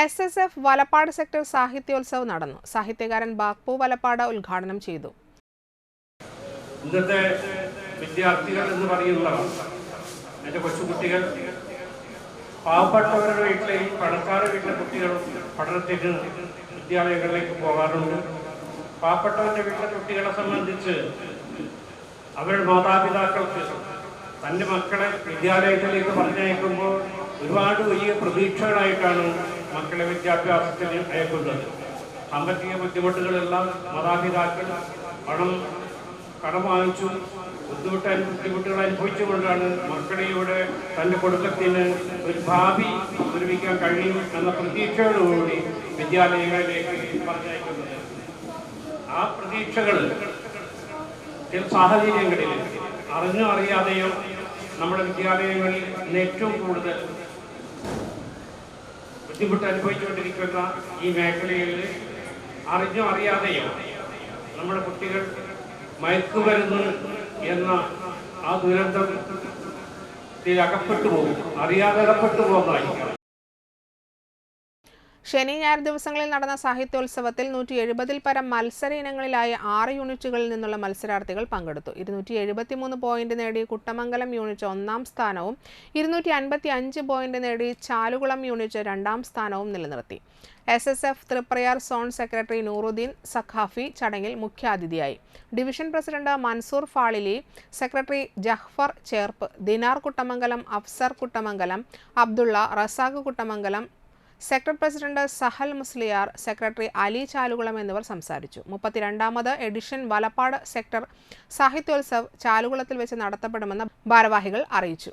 S S F Valappad sector സാഹിത്യോത്സവം നടന്നു. സാഹിത്യകാരൻ ബാഗ്പൂ വലപ്പാട് ഉദ്ഘാടനം ചെയ്തു. ഇന്നത്തെ വിദ്യാർത്ഥികൾ എന്ന് പറയുന്നവർ എന്റെ കൊച്ചുകുട്ടികൾ പാവപ്പെട്ടവരുടെ വീട്ടിലെയും പണക്കാരുടെ വീട്ടിലെ കുട്ടികളും പഠനത്തിന് വിദ്യാലയങ്ങളിലേക്ക് പോകാറുണ്ട്. പാവപ്പെട്ടവരുടെ വീട്ടിലെ കുട്ടികളെ സംബന്ധിച്ച് അവരുടെ മാതാപിതാക്കൾക്ക് തന്റെ മക്കളെ വിദ്യാലയത്തിലേക്ക് പറഞ്ഞയക്കുമ്പോൾ ഒരുപാട് വലിയ പ്രതീക്ഷകളായിട്ടാണ് മക്കളെ വിദ്യാഭ്യാസത്തിൽ അയക്കുന്നത്. സാമ്പത്തിക ബുദ്ധിമുട്ടുകളെല്ലാം മാതാപിതാക്കൾ പണം കടം വാങ്ങിച്ചു ബുദ്ധിമുട്ട് ബുദ്ധിമുട്ടുകൾ അനുഭവിച്ചുകൊണ്ടാണ് മക്കളെയോട് തന്റെ കുടുംബത്തിന് ഒരു ഭാവി നിർമ്മിക്കാൻ കഴിയും എന്ന പ്രതീക്ഷയോടുകൂടി വിദ്യാലയങ്ങളിലേക്ക് പറഞ്ഞയക്കുന്നത്. ആ പ്രതീക്ഷകൾ ചില സാഹചര്യങ്ങളിൽ അറിഞ്ഞോ അറിയാതെയോ നമ്മുടെ വിദ്യാലയങ്ങളിൽ ഇന്ന് ഏറ്റവും കൂടുതൽ ബുദ്ധിമുട്ട് അനുഭവിച്ചുകൊണ്ടിരിക്കുന്ന ഈ മേഖലയിൽ അറിഞ്ഞോ അറിയാതെയോ നമ്മുടെ കുട്ടികൾ മയക്കുമരുന്ന് എന്ന ആ ദുരന്തത്തിൽ അകപ്പെട്ടു പോകും. അറിയാതെ അകപ്പെട്ടു പോകുന്നതായിരിക്കും. ശനി ഞായർ ദിവസങ്ങളിൽ നടന്ന സാഹിത്യോത്സവത്തിൽ നൂറ്റി എഴുപതിൽ പരം മത്സര ഇനങ്ങളിലായ ആറ് യൂണിറ്റുകളിൽ നിന്നുള്ള മത്സരാർത്ഥികൾ പങ്കെടുത്തു. ഇരുന്നൂറ്റി എഴുപത്തി മൂന്ന് പോയിന്റ് നേടി കുട്ടമംഗലം യൂണിറ്റ് ഒന്നാം സ്ഥാനവും ഇരുന്നൂറ്റി അൻപത്തി അഞ്ച് പോയിന്റ് നേടി ചാലുകുളം യൂണിറ്റ് രണ്ടാം സ്ഥാനവും നിലനിർത്തി. S S F Triprayar zone secretary Nooruddin Saqafi ചടങ്ങിൽ മുഖ്യാതിഥിയായി. Division president Mansoor Fazili secretary Jahfar Cherpu Dinar Kuttamangalam Afsar Kuttamangalam Abdulla Razak Kuttamangalam sector president Sahal Musliyar secretary Ali Chalukulam എന്നിവർ സംസാരിച്ചു. മുപ്പത്തിരണ്ടാമത് edition Valappad sector സാഹിത്യോത്സവ് ചാലുകുളത്തിൽ വെച്ച് നടത്തപ്പെടുമെന്ന് ഭാരവാഹികൾ അറിയിച്ചു.